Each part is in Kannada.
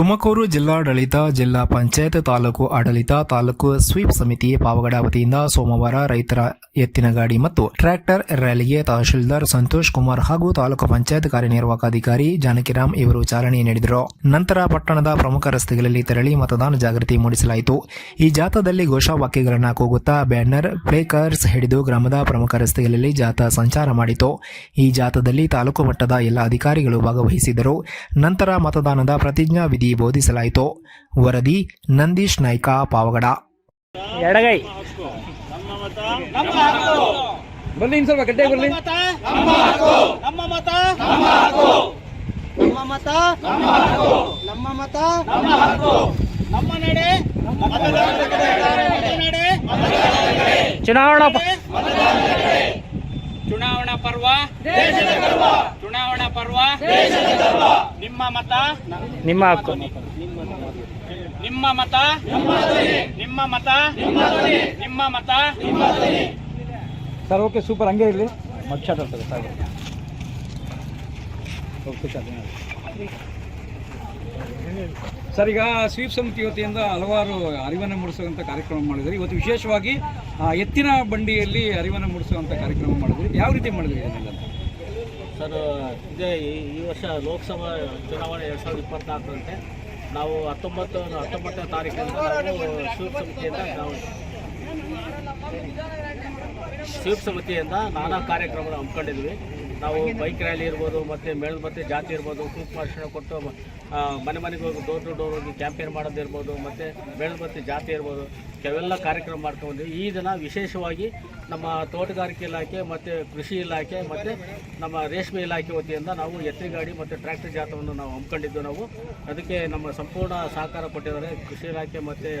ತುಮಕೂರು ಜಿಲ್ಲಾಡಳಿತ, ಜಿಲ್ಲಾ ಪಂಚಾಯತ್ ತಾಲೂಕು ಆಡಳಿತ, ತಾಲೂಕು ಸ್ವೀಪ್ ಸಮಿತಿ ಪಾವಗಡ ವತಿಯಿಂದ ಸೋಮವಾರ ರೈತರ ಎತ್ತಿನ ಗಾಡಿ ಮತ್ತು ಟ್ರ್ಯಾಕ್ಟರ್ ರ್ಯಾಲಿಗೆ ತಹಶೀಲ್ದಾರ್ ಸಂತೋಷ್ ಕುಮಾರ್ ಹಾಗೂ ತಾಲೂಕು ಪಂಚಾಯತ್ ಕಾರ್ಯನಿರ್ವಾಹಕ ಅಧಿಕಾರಿ ಜಾನಕಿರಾಮ್ ಇವರು ಚಾಲನೆ ನೀಡಿದರು. ನಂತರ ಪಟ್ಟಣದ ಪ್ರಮುಖ ರಸ್ತೆಗಳಲ್ಲಿ ತೆರಳಿ ಮತದಾನ ಜಾಗೃತಿ ಮೂಡಿಸಲಾಯಿತು. ಈ ಜಾಥಾದಲ್ಲಿ ಘೋಷವಾಕ್ಯಗಳನ್ನು ಕೂಗುತ್ತಾ ಬ್ಯಾನರ್, ಪ್ಲೇಕರ್ಸ್ ಹಿಡಿದು ಗ್ರಾಮದ ಪ್ರಮುಖ ರಸ್ತೆಗಳಲ್ಲಿ ಜಾಥಾ ಸಂಚಾರ ಮಾಡಿತು. ಈ ಜಾಥಾದಲ್ಲಿ ತಾಲೂಕು ಮಟ್ಟದ ಎಲ್ಲ ಅಧಿಕಾರಿಗಳು ಭಾಗವಹಿಸಿದರು. ನಂತರ ಮತದಾನದ ಪ್ರತಿಜ್ಞಾ ವಿಧಿ ಬೋಧಿಸಲಾಯಿತು. ವರದಿ ನಂದೀಶ್ ನಾಯ್ಕ ಪಾವಗಡ. ಎಡಗೈ. ಬರಲಿ ಇನ್ ಸ್ವಲ್ಪ ಗಡ್ಡೆ ಬರಲಿ. ನಮ್ಮ ಮತ ನಮ್ಮ ಮತ ನಮ್ಮ ಮತ ನಮ್ಮ ನಡೆ ಮತದಾನದ ಕಡೆ ನಮ್ಮ ನಡೆ ಚುನಾವಣಾ ಚುನಾವಣಾ ಪರ್ವ. ಪರ್ವ ನಿಮ್ಮ ಮತ? ನಿಮ್ಮ ಹಕ್ಕು. ನಿಮ್ಮ ಮತ? ನಿಮ್ಮ ಮತ? ನಿಮ್ಮ ಮತ? ಸರ್ ಓಕೆ ಸೂಪರ್ ಹಂಗೆ ಇರಲಿ. ಮಕ್ಷ ತರ್ತದೆ ಸರ್ ಓಕೆ ಸರ್ ಸರ್ ಈಗ ಸ್ವೀಪ್ ಸಮಿತಿ ವತಿಯಿಂದ ಹಲವಾರು ಅರಿವನ್ನು ಮೂಡಿಸುವಂಥ ಕಾರ್ಯಕ್ರಮ ಮಾಡಿದ್ರಿ. ಇವತ್ತು ವಿಶೇಷವಾಗಿ ಆ, ಎತ್ತಿನ ಬಂಡಿಯಲ್ಲಿ ಅರಿವನ್ನು ಮೂಡಿಸುವಂಥ ಕಾರ್ಯಕ್ರಮ ಮಾಡಿದ್ರಿ. ಯಾವ ರೀತಿ ಮಾಡಿದ್ರಿ ಇದನ್ನೆಲ್ಲ? ಸರ್, ಇದೇ ಈ- ವರ್ಷ ಲೋಕಸಭಾ ಚುನಾವಣೆ ಎರಡು ಸಾವಿರದ ಇಪ್ಪತ್ನಾಲ್ಕರಂತೆ. ನಾವು ಹತ್ತೊಂಬತ್ತು, ಹತ್ತೊಂಬತ್ತನೇ ತಾರೀಕಿನಿಂದ ನಾವು ಸ್ವೀಪ್ ಸಮಿತಿಯಿಂದ ನಾವು ಸ್ವೀಪ್ ಸಮಿತಿಯಿಂದ ನಾನಾ ಕಾರ್ಯಕ್ರಮಗಳು ಹಮ್ಮಿಕೊಂಡಿದ್ವಿ ನಾವು ಬೈಕ್ ರ್ಯಾಲಿ ಇರ್ಬೋದು, ಮತ್ತು ಮೇಳ ಮತ್ತು ಜಾತಿ ಇರ್ಬೋದು ಸೂಕ್ಷ್ಮ ಭಾಷಣ ಕೊಟ್ಟು ಮನೆ ಮನೆಗೆ ಹೋಗಿ ಡೋರ್ ಟು ಡೋರ್ ಹೋಗಿ ಕ್ಯಾಂಪೇನ್ ಮಾಡೋದಿರ್ಬೋದು ಮತ್ತು ಮೇಳ ಮತ್ತು ಜಾತಿ ಇರ್ಬೋದು, ಕೆಲವೆಲ್ಲ ಕಾರ್ಯಕ್ರಮ ಮಾಡ್ಕೊಂಡಿದ್ವಿ ಈ ದಿನ ವಿಶೇಷವಾಗಿ ನಮ್ಮ ತೋಟಗಾರಿಕೆ ಇಲಾಖೆ ಮತ್ತು ಕೃಷಿ ಇಲಾಖೆ ಮತ್ತು ನಮ್ಮ ರೇಷ್ಮೆ ಇಲಾಖೆ ವತಿಯಿಂದ ನಾವು ಎತ್ತಿಗಾಡಿ ಮತ್ತು ಟ್ರ್ಯಾಕ್ಟರ್ ಜಾಥವನ್ನು ನಾವು ಹಮ್ಮಿಕೊಂಡಿದ್ದು ನಾವು. ಅದಕ್ಕೆ ನಮ್ಮ ಸಂಪೂರ್ಣ ಸಹಕಾರ ಕೊಟ್ಟಿದ್ದಾರೆ ಕೃಷಿ ಇಲಾಖೆ ಮತ್ತು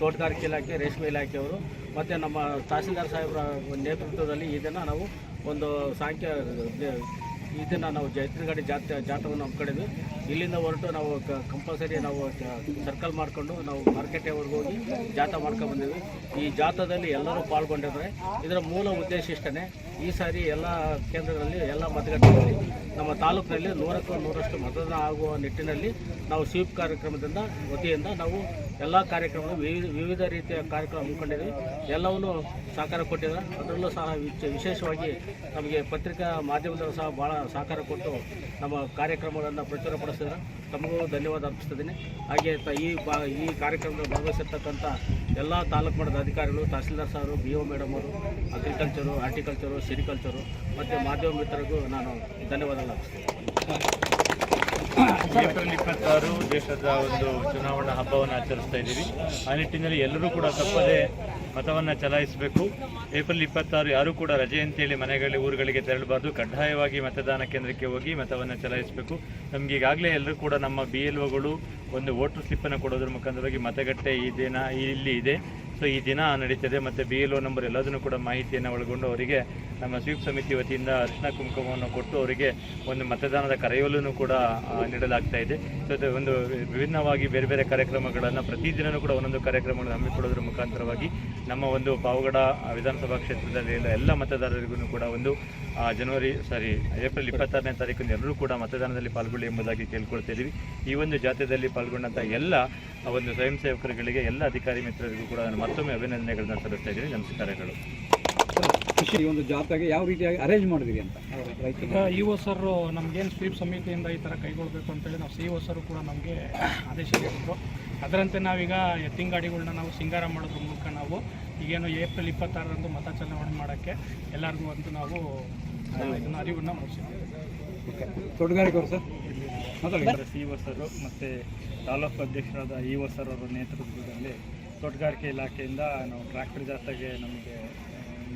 ತೋಟಗಾರಿಕೆ ಇಲಾಖೆ, ರೇಷ್ಮೆ ಇಲಾಖೆಯವರು. ಮತ್ತು ನಮ್ಮ ತಹಸೀಲ್ದಾರ್ ಸಾಹೇಬರ ನೇತೃತ್ವದಲ್ಲಿ ಇದನ್ನು ನಾವು ಒಂದು ಸಾಂಖ್ಯ ಇದನ್ನು ನಾವು ಜೈತ್ರಿಗಾಡಿ ಜಾತ್ರೆ ಜಾತ್ರವನ್ನು ಹಮ್ಮಿಕೊಂಡಿದ್ವಿ. ಇಲ್ಲಿಂದ ಹೊರಟು ನಾವು ಕಂಪಲ್ಸರಿ ನಾವು ಸರ್ಕಲ್ ಮಾಡಿಕೊಂಡು ನಾವು ಮಾರ್ಕೆಟ್ವರೆಗೆ ಹೋಗಿ ಜಾಥಾ ಮಾಡ್ಕೊಂಡು ಬಂದಿದ್ವಿ. ಈ ಜಾಥಾದಲ್ಲಿ ಎಲ್ಲರೂ ಪಾಲ್ಗೊಂಡಿದ್ದಾರೆ. ಇದರ ಮೂಲ ಉದ್ದೇಶ ಇಷ್ಟೇ ಈ ಸಾರಿ ಎಲ್ಲ ಕೇಂದ್ರಗಳಲ್ಲಿ ಎಲ್ಲ ಮತಗಟ್ಟೆಗಳಲ್ಲಿ ನಮ್ಮ ತಾಲೂಕಿನಲ್ಲಿ ನೂರಕ್ಕೂ ನೂರಷ್ಟು ಮತದಾನ ಆಗುವ ನಿಟ್ಟಿನಲ್ಲಿ ನಾವು ಸ್ವೀಪ್ ಕಾರ್ಯಕ್ರಮದಿಂದ ವತಿಯಿಂದ ನಾವು ಎಲ್ಲ ಕಾರ್ಯಕ್ರಮಗಳು ವಿವಿಧ ರೀತಿಯ ಕಾರ್ಯಕ್ರಮ ಹಮ್ಮಿಕೊಂಡಿದ್ದೀವಿ ಎಲ್ಲವನ್ನೂ ಸಹಕಾರ ಕೊಟ್ಟಿದ್ದಾರೆ. ಅದರಲ್ಲೂ ಸಹ ವಿಶೇಷವಾಗಿ ನಮಗೆ ಪತ್ರಿಕಾ ಮಾಧ್ಯಮದಲ್ಲೂ ಸಹ ಭಾಳ ಸಹಕಾರ ಕೊಟ್ಟು ನಮ್ಮ ಕಾರ್ಯಕ್ರಮಗಳನ್ನು ಪ್ರಚುರಪಡಿಸಿದ್ದಾರೆ ತಮಗೂ ಧನ್ಯವಾದ ಅರ್ಪಿಸ್ತಿದ್ದೀನಿ. ಹಾಗೆ ತ- ಈ ಬಾ, ಈ ಕಾರ್ಯಕ್ರಮದಲ್ಲಿ ಭಾಗವಹಿಸಿರ್ತಕ್ಕಂಥ ಎಲ್ಲ ತಾಲೂಕು ಮಟ್ಟದ ಅಧಿಕಾರಿಗಳು, tahsildar sir B O madam ಅವರು, ಅಗ್ರಿಕಲ್ಚರು, ಹಾರ್ಟಿಕಲ್ಚರು, ಸಿರಿಕಲ್ಚರು, ಮತ್ತು ಮಾಧ್ಯಮ ಮಿತ್ರರಿಗೂ ನಾನು ಧನ್ಯವಾದ ಏಪ್ರಿಲ್ ಇಪ್ಪತ್ತಾರು ದೇಶದ ಒಂದು ಚುನಾವಣಾ ಹಬ್ಬವನ್ನು ಆಚರಿಸ್ತಾ ಇದ್ದೀವಿ. ಆ ನಿಟ್ಟಿನಲ್ಲಿ ಎಲ್ಲರೂ ಕೂಡ ತಪ್ಪದೆ ಮತವನ್ನು ಚಲಾಯಿಸಬೇಕು. ಏಪ್ರಿಲ್ ಇಪ್ಪತ್ತಾರು ಯಾರೂ ಕೂಡ ರಜೆ ಅಂತೇಳಿ ಮನೆಗಳಿಗೆ ಊರುಗಳಿಗೆ ತೆರಳಬಾರ್ದು. ಕಡ್ಡಾಯವಾಗಿ ಮತದಾನ ಕೇಂದ್ರಕ್ಕೆ ಹೋಗಿ ಮತವನ್ನು ಚಲಾಯಿಸಬೇಕು. ನಮ್ಗೆ ಈಗಾಗಲೇ ಎಲ್ಲರೂ ಕೂಡ ನಮ್ಮ ಬಿ ಒಂದು ವೋಟರ್ ಸ್ಲಿಪ್ಪನ್ನು ಕೊಡೋದ್ರ ಮುಖಾಂತರವಾಗಿ ಮತಗಟ್ಟೆ ಈ ಇಲ್ಲಿ ಇದೆ. ಸೊ ಈ ದಿನ ನಡೀತದೆ ಮತ್ತು ಬಿ ಎಲ್ ಒ ನಂಬರ್ ಎಲ್ಲದನ್ನು ಕೂಡ ಮಾಹಿತಿಯನ್ನು ಒಳಗೊಂಡು ಅವರಿಗೆ ನಮ್ಮ ಸ್ವೀಪ್ ಸಮಿತಿ ವತಿಯಿಂದ ಅರಿಶಿನ ಕುಂಕುಮವನ್ನು ಕೊಟ್ಟು ಅವರಿಗೆ ಒಂದು ಮತದಾನದ ಕರೆಯೋಲನ್ನು ಕೂಡ ನೀಡಲಾಗ್ತಾ ಇದೆ. ಸೊ ಒಂದು ವಿಭಿನ್ನವಾಗಿ ಬೇರೆ ಬೇರೆ ಕಾರ್ಯಕ್ರಮಗಳನ್ನು ಪ್ರತಿದಿನವೂ ಕೂಡ ಒಂದೊಂದು ಕಾರ್ಯಕ್ರಮಗಳನ್ನು ಹಮ್ಮಿಕೊಳ್ಳೋದ್ರ ಮುಖಾಂತರವಾಗಿ ನಮ್ಮ ಒಂದು ಪಾವಗಡ ವಿಧಾನಸಭಾ ಕ್ಷೇತ್ರದಲ್ಲಿ ಎಲ್ಲ ಮತದಾರರಿಗೂ ಕೂಡ ಒಂದು ಜನವರಿ ಸಾರಿ ಏಪ್ರಿಲ್ ಇಪ್ಪತ್ತಾರನೇ ತಾರೀಕಿನ ಎಲ್ಲರೂ ಕೂಡ ಮತದಾನದಲ್ಲಿ ಪಾಲ್ಗೊಳ್ಳಿ ಎಂಬುದಾಗಿ ಕೇಳ್ಕೊಳ್ತಾ ಇದ್ದೀವಿ ಈ ಒಂದು ಜಾಥಾದಲ್ಲಿ ಪಾಲ್ಗೊಂಡಂಥ ಎಲ್ಲ ಒಂದು ಸ್ವಯಂ ಸೇವಕರುಗಳಿಗೆ ಎಲ್ಲ ಅಧಿಕಾರಿ ಮಿತ್ರರಿಗೂ ಕೂಡ ನಾನು ಮತ್ತೊಮ್ಮೆ ಅಭಿನಂದನೆಗಳನ್ನು ಸಲ್ಲಿಸ್ತಾ ಇದ್ದೀನಿ. ನಮಸ್ಕಾರಗಳು. ಕೃಷಿ ಈ ಒಂದು ಜಾತ್ರೆಗೆ ಯಾವ ರೀತಿಯಾಗಿ ಅರೇಂಜ್ ಮಾಡಿದ್ರಿ ಅಂತ? ಈಗ ಇ ಒ ಸರ್ ನಮಗೇನು ಸ್ವೀಪ್ ಸಮಿತಿಯಿಂದ ಈ ಥರ ಕೈಗೊಳ್ಬೇಕು ಅಂತೇಳಿ ನಾವು ಸಿ ಒ ಸರ್ ಕೂಡ ನಮಗೆ ಆದೇಶ ನೀಡಿದ್ರು ಅದರಂತೆ ನಾವೀಗ ಎತ್ತಿನ ಗಾಡಿಗಳನ್ನ ನಾವು ಸಿಂಗಾರ ಮಾಡೋದ್ರ ಮೂಲಕ ನಾವು ಈಗೇನು ಏಪ್ರಿಲ್ ಇಪ್ಪತ್ತಾರರಂದು ಮತ ಚಲಾವಣೆ ಮಾಡೋಕ್ಕೆ ಎಲ್ಲರಿಗೂ ಒಂದು ನಾವು ಇದನ್ನು ಅರಿವನ್ನು ಮೂಡಿಸಿದ್ದೀವಿ ಓಕೆ ತೋಟಗಾರಿಕೆ ಅವರು ಸರ್ ಸಿ ಒ ಸರ್ ಮತ್ತು ತಾಲೂಕು ಅಧ್ಯಕ್ಷರಾದ ಇ ಒ ಸರ್ ಅವರ ನೇತೃತ್ವದಲ್ಲಿ ತೋಟಗಾರಿಕೆ ಇಲಾಖೆಯಿಂದ ನಾವು ಟ್ರ್ಯಾಕ್ಟರ್ ಜಾಥಾಗೆ ನಮಗೆ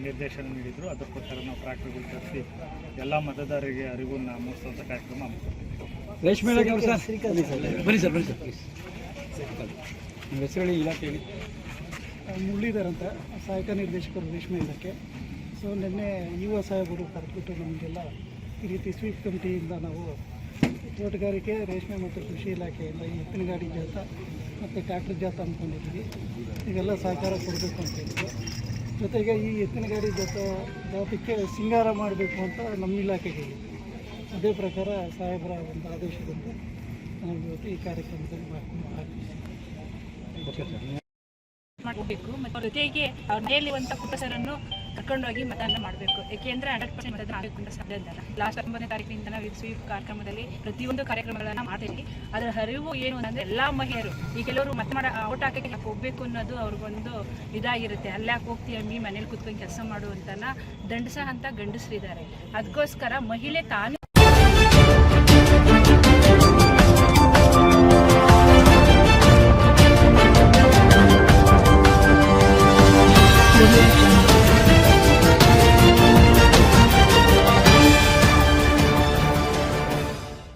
ನಿರ್ದೇಶನ ನೀಡಿದರು. ಅದರ ಪ್ರಕಾರ ನಾವು ಟ್ರ್ಯಾಕ್ಟರ್ಗಳು ತರಿಸಿ ಎಲ್ಲ ಮತದಾರರಿಗೆ ಅರಿವನ್ನು ಮೂಡಿಸುವಂಥ ಕಾರ್ಯಕ್ರಮ ಹಮ್ಮಿಕೊಂಡಿದ್ದೀವಿ. ರೇಷ್ಮೆ ನೀವು ಹೆಸರು ಹೇಳಿ, ಇಲಾಖೆ ಅಂತ, ಸಹಾಯಕ ನಿರ್ದೇಶಕರು ರೇಷ್ಮೆ ಇಲಾಖೆ. ಸೊ, ನಿನ್ನೆ ಯುವ ಸಾಹೇಬರು ಕರೆದ್ಬಿಟ್ಟು ನಮಗೆಲ್ಲ ಈ ರೀತಿ ಸ್ವೀಪ್ ಕಮಿಟಿಯಿಂದ ನಾವು ತೋಟಗಾರಿಕೆ, ರೇಷ್ಮೆ ಮತ್ತು ಕೃಷಿ ಇಲಾಖೆಯಿಂದ ಈ ಎತ್ತಿನ ಗಾಡಿ ಜಾತ ಮತ್ತು ಟ್ರ್ಯಾಕ್ಟರ್ ಜಾತ ಅಂದ್ಕೊಂಡಿದ್ವಿ ಇವೆಲ್ಲ ಸಹಕಾರ ಕೊಡಬೇಕು ಅಂತ ಹೇಳಿದ್ರು. ಜೊತೆಗೆ ಈ ಎತ್ತಿನ ಗಾಡಿ ಜಾತ ಜಾತಕ್ಕೆ ಸಿಂಗಾರ ಮಾಡಬೇಕು ಅಂತ ನಮ್ಮ ಇಲಾಖೆಗೆ ಅದೇ ಪ್ರಕಾರ ಸಾಹೇಬರ ಒಂದು ಆದೇಶದಂತೆ ಇವತ್ತು ಈ ಕಾರ್ಯಕ್ರಮದಲ್ಲಿ ಭಾಗವಹಿಸ್ತೀವಿ ಮಾಡಬೇಕು. ಮತ್ತು ಜೊತೆಗೆ ಅವ್ರ ಮನೆಯಲ್ಲಿರುವಂಥ ಕುಟುಂಬಸರನ್ನು ಕರ್ಕೊಂಡೋಗಿ ಮತದಾನ ಮಾಡಬೇಕು. ಏಕೆಂದರೆ ಹಂಡ್ರೆಡ್ ಪರ್ಸೆಂಟ್ ಮತದಾನ ಆಗಬೇಕು ಸಾಧ್ಯ ಇಲ್ಲ. ಲಾಸ್ಟ್ ಹತ್ತೊಂಬತ್ತನೇ ತಾರೀಕಿನಿಂದ ನಾವು ಸ್ವೀಪ್ ಕಾರ್ಯಕ್ರಮದಲ್ಲಿ ಪ್ರತಿಯೊಂದು ಕಾರ್ಯಕ್ರಮಗಳನ್ನು ಮಾಡ್ತೀವಿ ಅದರ ಹರಿವು ಏನು ಅಂದರೆ ಎಲ್ಲ ಮಹಿಳೆಯರು ಈ ಕೆಲವರು ಮತ ಮಾಡ ಔಟ್ ಹಾಕಕ್ಕೆ ಹೋಗ್ಬೇಕು ಅನ್ನೋದು ಅವ್ರಿಗೊಂದು ಇದಾಗಿರುತ್ತೆ. ಅಲ್ಲಿ ಹೋಗ್ತೀಯ ಮೀ ಮನೇಲಿ ಕುತ್ಕೊಂಡು ಕೆಲಸ ಮಾಡು ಅಂತನ ದಂಡಸ ಅಂತ ಗಂಡಸರಿದ್ದಾರೆ ಅದಕ್ಕೋಸ್ಕರ ಮಹಿಳೆ ತಾನು